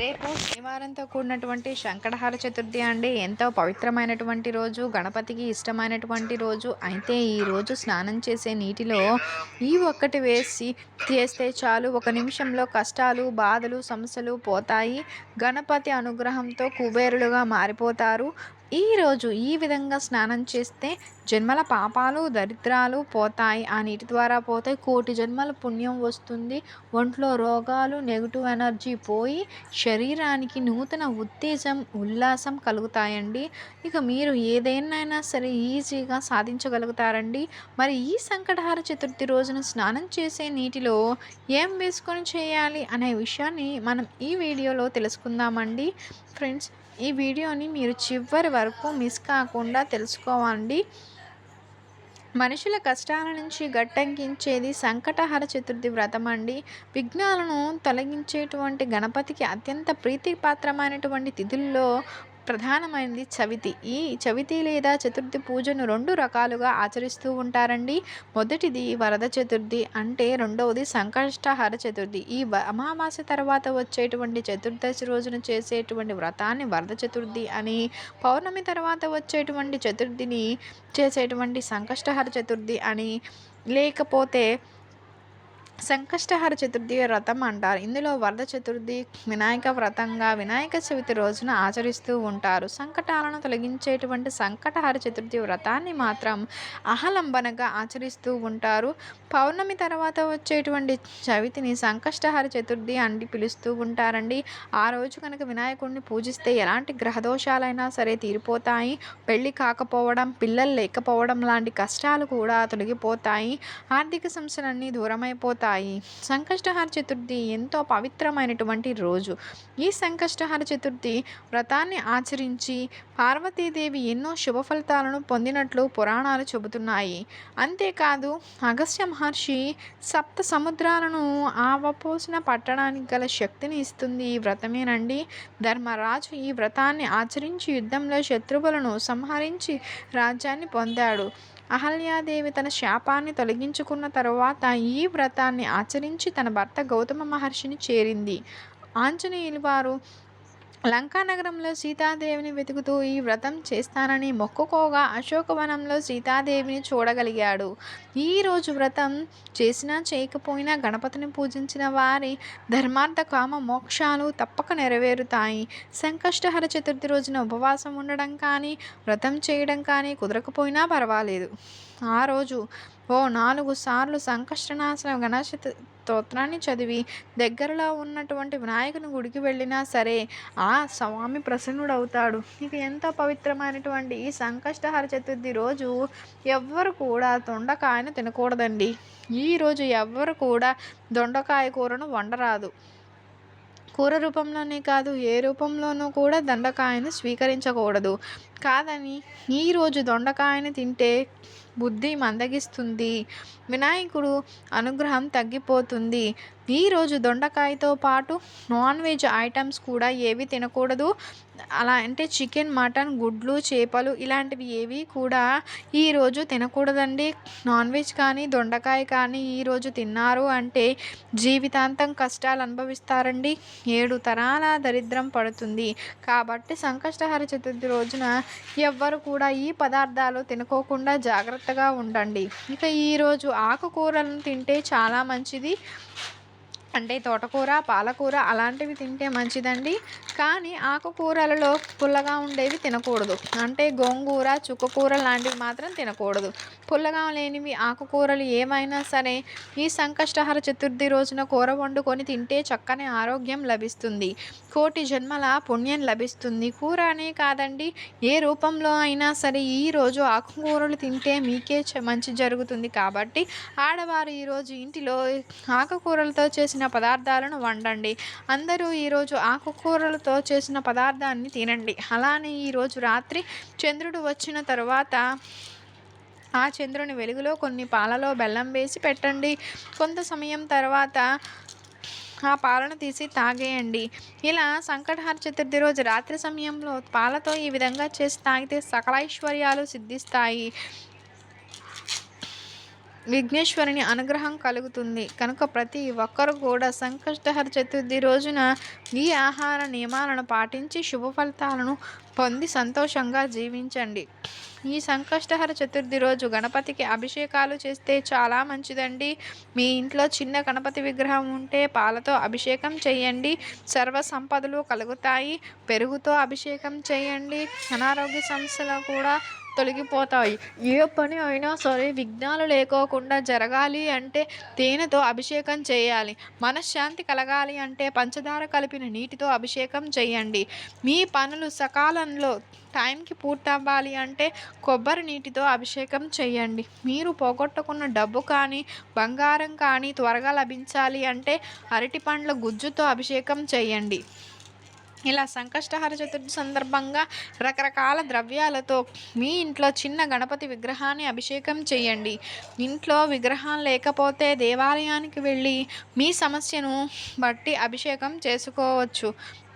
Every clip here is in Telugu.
రేపు శనివారంతో కూడినటువంటి శంకరహార చతుర్థి అండి. ఎంతో పవిత్రమైనటువంటి రోజు గణపతికి ఇష్టమైనటువంటి రోజు. అయితే ఈ రోజు స్నానం చేసే నీటిలో ఈ ఒక్కటి వేసి చేస్తే చాలు. ఒక నిమిషంలో కష్టాలు బాధలు సమస్యలు పోతాయి. గణపతి అనుగ్రహంతో కుబేరులుగా మారిపోతారు. ఈరోజు ఈ విధంగా స్నానం చేస్తే జన్మల పాపాలు దరిద్రాలు పోతాయి. ఆ నీటి ద్వారా పోతాయి కోటి జన్మల పుణ్యం వస్తుంది. ఒంట్లో రోగాలు నెగిటివ్ ఎనర్జీ పోయి శరీరానికి నూతన ఉత్తేజం ఉల్లాసం కలుగుతాయండి. ఇక మీరు ఏదైనా సరే ఈజీగా సాధించగలుగుతారండి. మరి ఈ సంకటహార చతుర్థి రోజున స్నానం చేసే నీటిలో ఏం వేసుకొని చేయాలి అనే విషయాన్ని మనం ఈ వీడియోలో తెలుసుకుందామండి. ఫ్రెండ్స్ ఈ వీడియోని మీరు చివరి వరకు మిస్ కాకుండా తెలుసుకోవండి. మనుషుల కష్టాల నుంచి గట్టెంకించేది సంకటహర చతుర్థి వ్రతం అండి. విఘ్నాలను తొలగించేటువంటి గణపతికి అత్యంత ప్రీతిపాత్రమైనటువంటి తిథుల్లో ప్రధానమైనది చవితి. ఈ చవితి లేదా చతుర్థి పూజను రెండు రకాలుగా ఆచరిస్తూ ఉంటారండి. మొదటిది వరద చతుర్థి అంటే రెండవది సంకష్టహర చతుర్థి. ఈ అమావాస్య తర్వాత వచ్చేటువంటి చతుర్దశి రోజున చేసేటువంటి వ్రతాన్ని వరద చతుర్థి అని పౌర్ణమి తర్వాత వచ్చేటువంటి చతుర్థిని చేసేటువంటి సంకష్టహర చతుర్థి అని లేకపోతే సంకష్టహార చతుర్థి వ్రతం అంటారు. ఇందులో వరద చతుర్థి వినాయక వ్రతంగా వినాయక చవితి రోజున ఆచరిస్తూ ఉంటారు. సంకటాలను తొలగించేటువంటి సంకటహార చతుర్థి వ్రతాన్ని మాత్రం అహలంబనగా ఆచరిస్తూ ఉంటారు. పౌర్ణమి తర్వాత వచ్చేటువంటి చవితిని సంకష్టహార చతుర్థి అని పిలుస్తూ ఉంటారండి. ఆ రోజు కనుక వినాయకుడిని పూజిస్తే ఎలాంటి గ్రహదోషాలైనా సరే తీరిపోతాయి. పెళ్ళి కాకపోవడం పిల్లలు లేకపోవడం లాంటి కష్టాలు కూడా తొలగిపోతాయి. ఆర్థిక సమస్యలన్నీ దూరమైపోతాయి. వస్తాయి సంకష్టహార చతుర్థి ఎంతో పవిత్రమైనటువంటి రోజు. ఈ సంకష్టహార చతుర్థి వ్రతాన్ని ఆచరించి పార్వతీదేవి ఎన్నో శుభ ఫలితాలను పొందినట్లు పురాణాలు చెబుతున్నాయి. అంతేకాదు అగస్త్య మహర్షి సప్త సముద్రాలను ఆవపోసిన పట్టడానికి గల శక్తిని ఇస్తుంది. ఈ వ్రతమేనండి. ధర్మరాజు ఈ వ్రతాన్ని ఆచరించి యుద్ధంలో శత్రువులను సంహరించి రాజ్యాన్ని పొందాడు. అహల్యాదేవి తన శాపాన్ని తొలగించుకున్న తరువాత ఈ వ్రతాన్ని ఆచరించి తన భర్త గౌతమ మహర్షిని చేరింది. ఆంజనేయులు వారు లంకానగరంలో సీతాదేవిని వెతుకుతూ ఈ వ్రతం చేస్తానని మొక్కుకోగా అశోకవనంలో సీతాదేవిని చూడగలిగాడు. ఈరోజు వ్రతం చేసినా చేయకపోయినా గణపతిని పూజించిన వారి ధర్మార్థ కామ మోక్షాలు తప్పక నెరవేరుతాయి. సంకష్టహర చతుర్థి రోజున ఉపవాసం ఉండడం కానీ వ్రతం చేయడం కానీ కుదరకపోయినా పర్వాలేదు. ఆ రోజు ఓ నాలుగు సార్లు సంకష్టనాశన గణేష స్తోత్రాన్ని చదివి దగ్గరలో ఉన్నటువంటి వినాయకుని గుడికి వెళ్ళినా సరే ఆ స్వామి ప్రసన్నుడవుతాడు. ఇక ఎంతో పవిత్రమైనటువంటి ఈ సంకష్టహార చతుర్థి రోజు ఎవ్వరు కూడా దొండకాయను తినకూడదండి. ఈరోజు ఎవ్వరు కూడా దొండకాయ కూరను వండరాదు. కూర రూపంలోనే కాదు ఏ రూపంలోనూ కూడా దొండకాయను స్వీకరించకూడదు. కాదని ఈరోజు దొండకాయను తింటే బుద్ధి మందగిస్తుంది. వినాయకుడు అనుగ్రహం తగ్గిపోతుంది. ఈరోజు దొండకాయతో పాటు నాన్ వెజ్ ఐటమ్స్ కూడా ఏవి తినకూడదు. అలా అంటే చికెన్ మటన్ గుడ్లు చేపలు ఇలాంటివి ఏవి కూడా ఈరోజు తినకూడదండి. నాన్ వెజ్ కానీ దొండకాయ కానీ ఈరోజు తిన్నారు అంటే జీవితాంతం కష్టాలు అనుభవిస్తారండి. ఏడు తరాల దరిద్రం పడుతుంది. కాబట్టి సంకష్టహర చతుర్థి రోజున ఎవ్వరు కూడా ఈ పదార్థాలు తినుకోకుండా జాగ్రత్తగా ఉండండి. ఇక ఈరోజు ఆకుకూరలను తింటే చాలా మంచిది. అంటే తోటకూర పాలకూర అలాంటివి తింటే మంచిదండి. కానీ ఆకుకూరలలో పుల్లగా ఉండేవి తినకూడదు. అంటే గోంగూర చుక్కకూర లాంటివి మాత్రం తినకూడదు. పుల్లగా లేనివి ఆకుకూరలు ఏమైనా సరే ఈ సంకష్టహర చతుర్థి రోజున కూర వండుకొని తింటే చక్కని ఆరోగ్యం లభిస్తుంది. కోటి జన్మల పుణ్యం లభిస్తుంది. కూర అనే కాదండి ఏ రూపంలో అయినా సరే ఈరోజు ఆకుకూరలు తింటే మీకే మంచి జరుగుతుంది. కాబట్టి ఆడవారు ఈరోజు ఇంటిలో ఆకుకూరలతో చేసిన పదార్థాలను వండండి. అందరూ ఈరోజు ఆకుకూరలతో చేసిన పదార్థాన్ని తినండి. అలానే ఈరోజు రాత్రి చంద్రుడు వచ్చిన తర్వాత ఆ చంద్రుని వెలుగులో కొన్ని పాలలో బెల్లం వేసి పెట్టండి. కొంత సమయం తర్వాత ఆ పాలను తీసి తాగేయండి. ఇలా సంకటహార చతుర్థి రోజు రాత్రి సమయంలో పాలతో ఈ విధంగా చేసి తాగితే సకల ఐశ్వర్యాలు సిద్ధిస్తాయి. విఘ్నేశ్వరుని అనుగ్రహం కలుగుతుంది. కనుక ప్రతి ఒక్కరు కూడా సంకష్టహర చతుర్థి రోజున ఈ ఆహార నియమాలను పాటించి శుభ ఫలితాలను పొంది సంతోషంగా జీవించండి. ఈ సంకష్టహర చతుర్థి రోజు గణపతికి అభిషేకాలు చేస్తే చాలా మంచిదండి. మీ ఇంట్లో చిన్న గణపతి విగ్రహం ఉంటే పాలతో అభిషేకం చేయండి. సర్వ సంపదలు కలుగుతాయి. పెరుగుతో అభిషేకం చేయండి. అనారోగ్య సమస్యలు కూడా తొలగిపోతాయి. ఏ పని అయినా సరే విఘ్నాలు లేకోకుండా జరగాలి అంటే తేనెతో అభిషేకం చేయాలి. మనశ్శాంతి కలగాలి అంటే పంచదార కలిపిన నీటితో అభిషేకం చేయండి. మీ పనులు సకాలంలో టైంకి పూర్తవ్వాలి అంటే కొబ్బరి నీటితో అభిషేకం చేయండి. మీరు పోగొట్టుకున్న డబ్బు కానీ బంగారం కానీ త్వరగా లభించాలి అంటే అరటి పండ్ల గుజ్జుతో అభిషేకం చేయండి. ఇలా సంకష్టహర చతుర్థి సందర్భంగా రకరకాల ద్రవ్యాలతో మీ ఇంట్లో చిన్న గణపతి విగ్రహాన్ని అభిషేకం చేయండి. ఇంట్లో విగ్రహం లేకపోతే దేవాలయానికి వెళ్ళి మీ సమస్యను బట్టి అభిషేకం చేసుకోవచ్చు.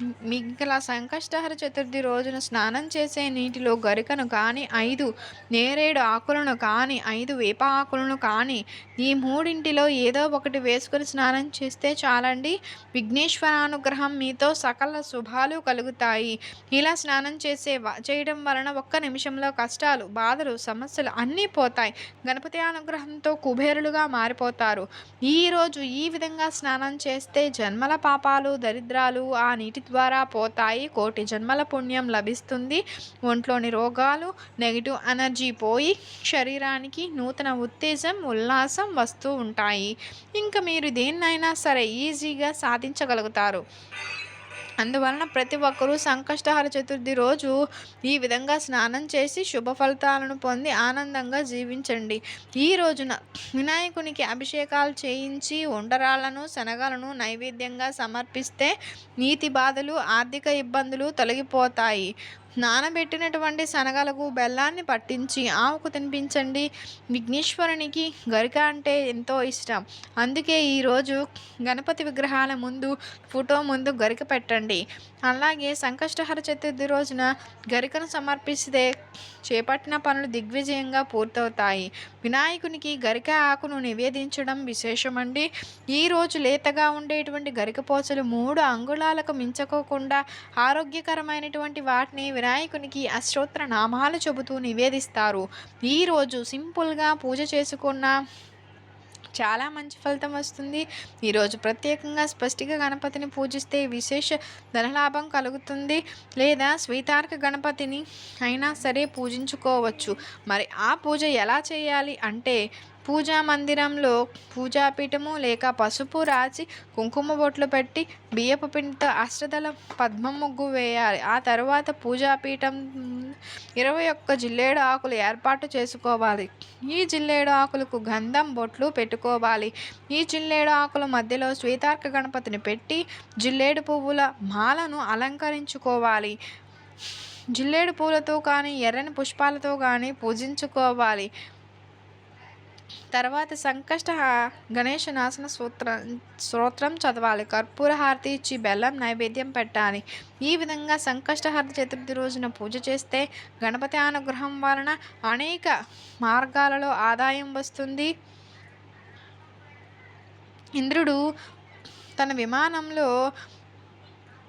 మిగల సంకష్టహర చతుర్థి రోజున స్నానం చేసే నీటిలో గరికను కానీ ఐదు నేరేడు ఆకులను కానీ ఐదు వేప ఆకులను కానీ ఈ మూడింటిలో ఏదో ఒకటి వేసుకుని స్నానం చేస్తే చాలండి. విఘ్నేశ్వరానుగ్రహం మీతో సకల శుభాలు కలుగుతాయి. ఇలా స్నానం చేసే చేయడం వలన ఒక్క నిమిషంలో కష్టాలు బాధలు సమస్యలు అన్నీ పోతాయి. గణపతి అనుగ్రహంతో కుబేరులుగా మారిపోతారు. ఈరోజు ఈ విధంగా స్నానం చేస్తే జన్మల పాపాలు దరిద్రాలు ఆ నీటి ద్వారా పోతాయి. కోటి జన్మల పుణ్యం లభిస్తుంది. ఒంట్లోని రోగాలు నెగిటివ్ ఎనర్జీ పోయి శరీరానికి నూతన ఉత్తేజం ఉల్లాసం వస్తూ ఉంటాయి. ఇంకా మీరు దేన్నైనా సరే ఈజీగా సాధించగలుగుతారు. అందువలన ప్రతి ఒక్కరూ సంకష్టహర చతుర్థి రోజు ఈ విధంగా స్నానం చేసి శుభ ఫలితాలను పొంది ఆనందంగా జీవించండి. ఈ రోజున వినాయకునికి అభిషేకాలు చేయించి ఉండరాలను శనగలను నైవేద్యంగా సమర్పిస్తే నీతి బాధలు ఆర్థిక ఇబ్బందులు తొలగిపోతాయి. నానబెట్టినటువంటి శనగలకు బెల్లాన్ని పట్టించి ఆవుకు తినిపించండి. విఘ్నేశ్వరునికి గరిక అంటే ఎంతో ఇష్టం. అందుకే ఈరోజు గణపతి విగ్రహాల ముందు ఫోటో ముందు గరిక పెట్టండి. అలాగే సంకష్టహర చతుర్థి రోజున గరికను సమర్పిస్తే చేపట్టిన పనులు దిగ్విజయంగా పూర్తవుతాయి. వినాయకునికి గరిక ఆకును నివేదించడం విశేషమండి. ఈరోజు లేతగా ఉండేటువంటి గరిక పోచలు మూడు అంగుళాలకు మించకోకుండా ఆరోగ్యకరమైనటువంటి వాటిని వినాయకునికి అష్టోత్తర నామాలు చెబుతూ నివేదిస్తారు. ఈరోజు సింపుల్గా పూజ చేసుకున్న చాలా మంచి ఫలితం వస్తుంది. ఈరోజు ప్రత్యేకంగా స్పష్టిక గణపతిని పూజిస్తే విశేష ధనలాభం కలుగుతుంది. లేదా స్వీతార్క గణపతిని అయినా సరే పూజించుకోవచ్చు. మరి ఆ పూజ ఎలా చేయాలి అంటే పూజా మందిరంలో పూజాపీఠము లేక పసుపు రాసి కుంకుమ బొట్లు పెట్టి బియ్యపు పిండితో అష్టదల పద్మ ముగ్గు వేయాలి. ఆ తర్వాత పూజాపీఠం ఇరవై ఒక్క జిల్లేడు ఆకులు ఏర్పాటు చేసుకోవాలి. ఈ జిల్లేడు ఆకులకు గంధం బొట్లు పెట్టుకోవాలి. ఈ జిల్లేడు ఆకుల మధ్యలో శ్వేతార్క గణపతిని పెట్టి జిల్లేడు పువ్వుల మాలను అలంకరించుకోవాలి. జిల్లేడు పూలతో కానీ ఎర్రని పుష్పాలతో కానీ పూజించుకోవాలి. తర్వాత సంకష్ట గణేష నాశన సూత్రం స్తోత్రం చదవాలి. కర్పూర హారతి ఇచ్చి బెల్లం నైవేద్యం పెట్టాలి. ఈ విధంగా సంకష్టహారతి చతుర్థి రోజున పూజ చేస్తే గణపతి అనుగ్రహం వలన అనేక మార్గాలలో ఆదాయం వస్తుంది. ఇంద్రుడు తన విమానంలో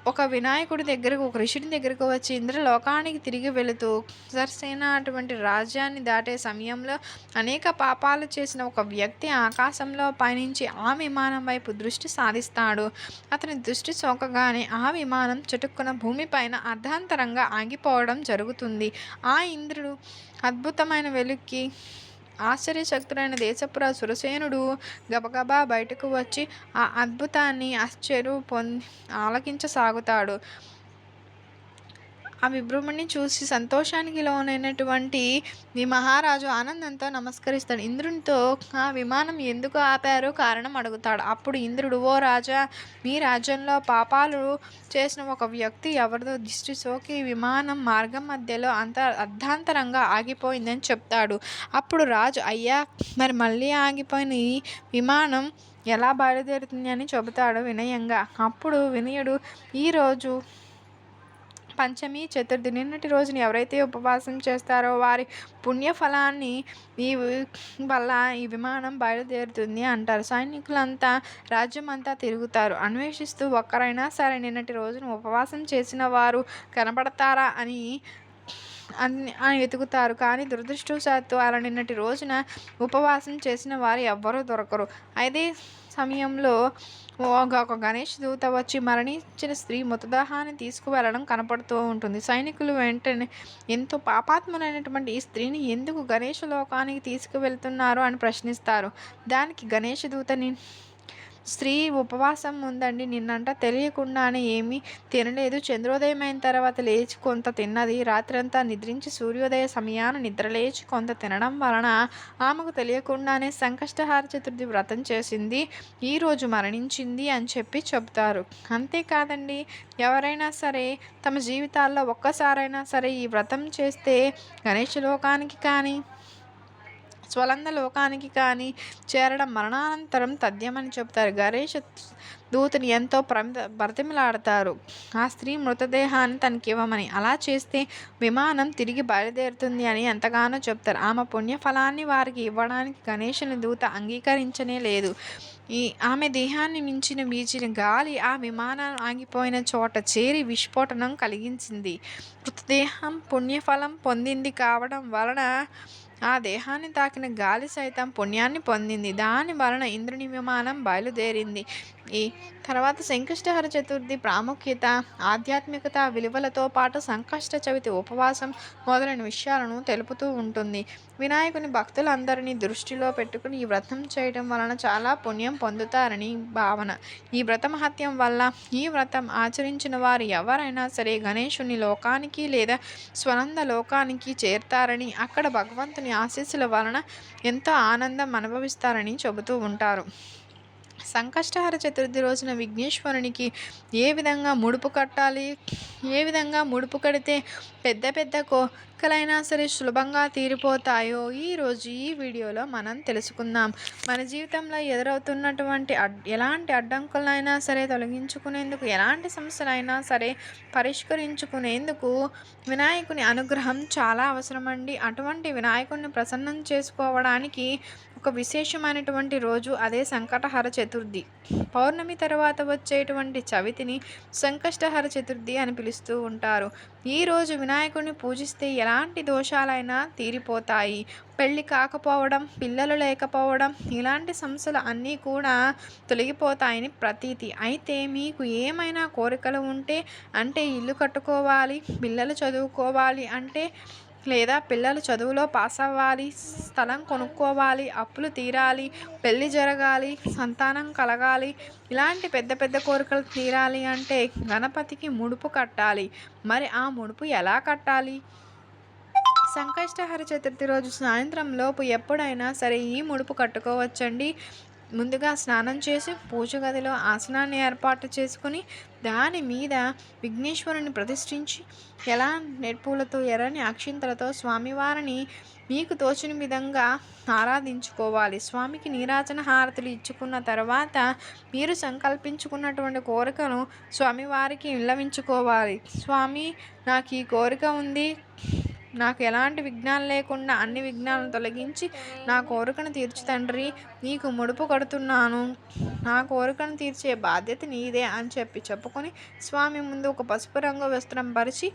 ఒక వినాయకుడి దగ్గరకు ఒక ఋషుడి దగ్గరకు వచ్చి ఇంద్రలోకానికి తిరిగి వెళుతూ సరసేన అటువంటి రాజ్యాన్ని దాటే సమయంలో అనేక పాపాలు చేసిన ఒక వ్యక్తి ఆకాశంలో పయనించి ఆ విమానం వైపు దృష్టి సాధిస్తాడు. అతని దృష్టి సోకగానే ఆ విమానం చుటుక్కున భూమిపైన అర్ధాంతరంగా ఆగిపోవడం జరుగుతుంది. ఆ ఇంద్రుడు అద్భుతమైన వెలుక్కి ఆశ్చర్యశక్తులైన దేశపుర సురసేనుడు గబగబా బయటకు వచ్చి ఆ అద్భుతాన్ని ఆశ్చర్య పొంది ఆలకించసాగుతాడు. ఆ విభ్రమణి చూసి సంతోషానికి లోనైనటువంటి ఈ మహారాజు ఆనందంతో నమస్కరిస్తాడు. ఇంద్రునితో ఆ విమానం ఎందుకు ఆపారో కారణం అడుగుతాడు. అప్పుడు ఇంద్రుడు ఓ రాజా మీ రాజ్యంలో పాపాలు చేసిన ఒక వ్యక్తి ఎవరిదో దిష్టి సోకి విమానం మార్గం మధ్యలో అంత అర్ధాంతరంగా ఆగిపోయిందని చెప్తాడు. అప్పుడు రాజు అయ్యా మరి మళ్ళీ ఆగిపోయిన ఈ విమానం ఎలా బయలుదేరుతుంది? అని చెబుతాడు వినయంగా. అప్పుడు వినయుడు ఈరోజు పంచమి చతుర్థి నిన్నటి రోజున ఎవరైతే ఉపవాసం చేస్తారో వారి పుణ్యఫలాన్ని ఈ వల్ల ఈ విమానం బయలుదేరుతుంది అంటారు. సైనికులంతా రాజ్యం అంతా తిరుగుతారు. అన్వేషిస్తూ ఒక్కరైనా సరే నిన్నటి రోజున ఉపవాసం చేసిన వారు కనబడతారా అని అని వెతుకుతారు కానీ దురదృష్టవశాత్తు అలా నిన్నటి రోజున ఉపవాసం చేసిన వారు ఎవ్వరూ దొరకరు. అదే సమయంలో ఒక ఒక గణేష్ దూత వచ్చి మరణించిన స్త్రీ మృతదేహాన్ని తీసుకువెళ్ళడం కనపడుతూ ఉంటుంది. సైనికులు వెంటనే ఎంతో పాపాత్మలైనటువంటి ఈ స్త్రీని ఎందుకు గణేష్ లోకానికి తీసుకువెళ్తున్నారు? అని ప్రశ్నిస్తారు. దానికి గణేష్ దూతని స్త్రీ ఉపవాసం ఉందండి. నిన్నంట తెలియకుండానే ఏమీ తినలేదు. చంద్రోదయం అయిన తర్వాత లేచి కొంత తిన్నది. రాత్రంతా నిద్రించి సూర్యోదయ సమయాన నిద్రలేచి కొంత తినడం వలన ఆమెకు తెలియకుండానే సంకష్టహార చతుర్థి వ్రతం చేసింది. ఈరోజు మరణించింది అని చెప్పి చెప్తారు అంతేకాదండి ఎవరైనా సరే తమ జీవితాల్లో ఒక్కసారైనా సరే ఈ వ్రతం చేస్తే గణేష లోకానికి కానీ స్వలంద లోకానికి కానీ చేరడం మరణానంతరం తథ్యమని చెప్తారు గణేష దూతని ఎంతో ప్రమిద బ్రతిమలాడతారు ఆ స్త్రీ మృతదేహాన్ని తనకి ఇవ్వమని. అలా చేస్తే విమానం తిరిగి బయలుదేరుతుంది అని ఎంతగానో చెప్తారు ఆమె పుణ్యఫలాన్ని వారికి ఇవ్వడానికి గణేషుని దూత అంగీకరించనే లేదు. ఈ ఆమె దేహాన్ని మించిన వీచిన గాలి ఆ విమానం ఆగిపోయిన చోట చేరి విస్ఫోటనం కలిగించింది. మృతదేహం పుణ్యఫలం పొందింది కావడం వలన ఆ దేహాన్ని తాకిన గాలి సైతం పుణ్యాన్ని పొందింది. దాని వలన ఇంద్రుని విమానం బయలుదేరింది. ఈ తర్వాత సంకష్టహర చతుర్థి ప్రాముఖ్యత ఆధ్యాత్మికత విలువలతో పాటు సంకష్ట చవితి ఉపవాసం మొదలైన విషయాలను తెలుపుతూ ఉంటుంది. వినాయకుని భక్తులందరినీ దృష్టిలో పెట్టుకుని ఈ వ్రతం చేయడం వలన చాలా పుణ్యం పొందుతారని భావన. ఈ వ్రత మహత్యం వల్ల ఈ వ్రతం ఆచరించిన వారు ఎవరైనా సరే గణేశుని లోకానికి లేదా స్వనంద లోకానికి చేరుతారని అక్కడ భగవంతుని ఆశీస్సుల వలన ఎంతో ఆనందం అనుభవిస్తారని చెబుతూ ఉంటారు. సంకష్టహర చతుర్థి రోజున విఘ్నేశ్వరునికి ఏ విధంగా ముడుపు కట్టాలి? ఏ విధంగా ముడుపు కడితే పెద్ద పెద్ద కోరికలైనా సరే సులభంగా తీరిపోతాయో? ఈరోజు ఈ వీడియోలో మనం తెలుసుకుందాం. మన జీవితంలో ఎదురవుతున్నటువంటి అడ్ ఎలాంటి అడ్డంకులైనా సరే తొలగించుకునేందుకు ఎలాంటి సమస్యలైనా సరే పరిష్కరించుకునేందుకు వినాయకుని అనుగ్రహం చాలా అవసరమండి. అటువంటి వినాయకుడిని ప్రసన్నం చేసుకోవడానికి ఒక విశేషమైనటువంటి రోజు అదే సంకటహర చతుర్థి. పౌర్ణమి తర్వాత వచ్చేటువంటి చవితిని సంకష్టహర చతుర్థి అని పిలుస్తూ ఉంటారు. ఈరోజు వినాయకుడిని పూజిస్తే ఎలాంటి దోషాలైనా తీరిపోతాయి. పెళ్ళి కాకపోవడం పిల్లలు లేకపోవడం ఇలాంటి సమస్యలు అన్నీ కూడా తొలగిపోతాయని ప్రతీతి. అయితే మీకు ఏమైనా కోరికలు ఉంటే అంటే ఇల్లు కట్టుకోవాలి పిల్లలు చదువుకోవాలి అంటే లేదా పిల్లలు చదువులో పాస్ అవ్వాలి స్థలం కొనుక్కోవాలి అప్పులు తీరాలి పెళ్ళి జరగాలి సంతానం కలగాలి ఇలాంటి పెద్ద పెద్ద కోరికలు తీరాలి అంటే గణపతికి ముడుపు కట్టాలి. మరి ఆ ముడుపు ఎలా కట్టాలి? సంకష్టహర చతుర్థి రోజు సాయంత్రం లోపు ఎప్పుడైనా సరే ఈ ముడుపు కట్టుకోవచ్చండి. ముందుగా స్నానం చేసి పూజ గదిలో ఆసనాన్ని ఏర్పాటు చేసుకుని దాని మీద విఘ్నేశ్వరుని ప్రతిష్ఠించి ఎలా నెట్పూలతో ఎర్రని అక్షింతలతో స్వామివారిని మీకు తోచిన విధంగా ఆరాధించుకోవాలి. స్వామికి నీరాజన హారతులు ఇచ్చుకున్న తర్వాత మీరు సంకల్పించుకున్నటువంటి కోరికను స్వామివారికి విల్లవించుకోవాలి స్వామి నాకు ఈ కోరిక ఉంది. నాకు ఎలాంటి విఘ్నాలు లేకుండా అన్ని విఘ్నాలను తొలగించి నా కోరికను తీర్చు తండ్రి నీకు ముడుపు కడుతున్నాను. నా కోరికను తీర్చే బాధ్యత నీదే అని చెప్పి చెప్పుకొని స్వామి ముందు ఒక పసుపు రంగు వస్త్రం పరిచి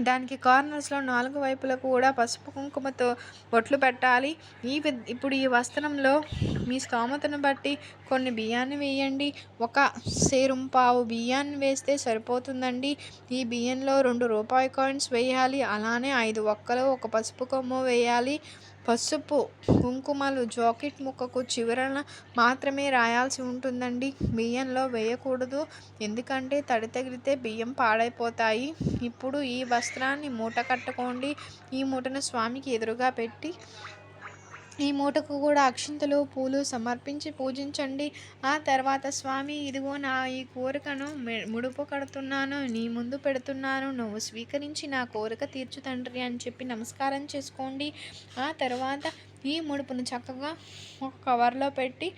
దానికి కార్నర్స్లో నాలుగు వైపులకు కూడా పసుపు కుంకుమతో బొట్లు పెట్టాలి. ఈ ఇప్పుడు ఈ వస్త్రంలో మీ స్తోమతను బట్టి కొన్ని బియ్యాన్ని వేయండి. ఒక సేరుంపావు బియ్యాన్ని వేస్తే సరిపోతుందండి. ఈ బియ్యంలో రెండు రూపాయి కాయిన్స్ వేయాలి. అలానే ఐదు ఒక్కలు ఒక పసుపు కొమ్ము వేయాలి. పసుపు కుంకుమలు జాకెట్ ముక్కకు చివరన మాత్రమే రాయాల్సి ఉంటుందండి. బియ్యంలో వేయకూడదు. ఎందుకంటే తడి తగిలితే బియ్యం పాడైపోతాయి. ఇప్పుడు ఈ వస్త్రాన్ని మూట కట్టుకోండి. ఈ మూటను స్వామికి ఎదురుగా పెట్టి ఈ మూటకు కూడా అక్షింతలు పూలు సమర్పించి పూజించండి. ఆ తర్వాత స్వామి ఇదిగో నా ఈ కోరికను ముడుపు కడుతున్నాను నీ ముందు పెడుతున్నాను. నువ్వు స్వీకరించి నా కోరిక తీర్చు తండ్రి అని చెప్పి నమస్కారం చేసుకోండి. ఆ తర్వాత ఈ ముడుపును చక్కగా ఒక కవర్లో పెట్టి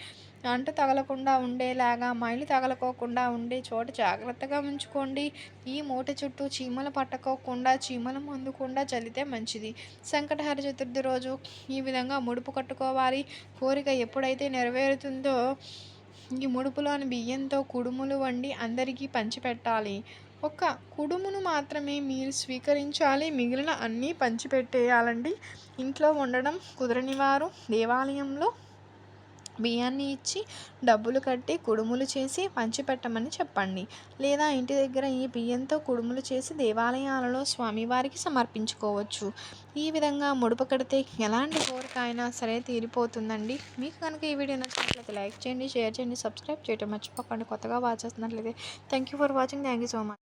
అంటు తగలకుండా ఉండేలాగా మైలు తగలకోకుండా ఉండే చోట జాగ్రత్తగా ఉంచుకోండి. ఈ మూట చుట్టూ చీమలు పట్టుకోకుండా చీమలు మందుకుండా చల్లితే మంచిది. సంకటహర చతుర్థి రోజు ఈ విధంగా ముడుపు కట్టుకోవాలి. కోరిక ఎప్పుడైతే నెరవేరుతుందో ఈ ముడుపులోని బియ్యంతో కుడుములు వండి అందరికీ పంచిపెట్టాలి. ఒక కుడుమును మాత్రమే మీరు స్వీకరించాలి. మిగిలిన అన్నీ పంచిపెట్టేయాలండి. ఇంట్లో ఉండడం కుదరని వారు దేవాలయంలో బియ్యాన్ని ఇచ్చి డబ్బులు కట్టి కుడుములు చేసి పంచిపెట్టమని చెప్పండి. లేదా ఇంటి దగ్గర ఈ బియ్యంతో కుడుములు చేసి దేవాలయాలలో స్వామివారికి సమర్పించుకోవచ్చు. ఈ విధంగా ముడుపు కడితే ఎలాంటి కోరిక అయినా సరే తీరిపోతుందండి. మీకు కనుక ఈ వీడియో నచ్చినట్లయితే లైక్ చేయండి షేర్ చేయండి సబ్స్క్రైబ్ చేయడం మర్చిపోకండి. కొత్తగా వాచ్ చేస్తున్నట్లయితే thank you for watching. Thank you so much.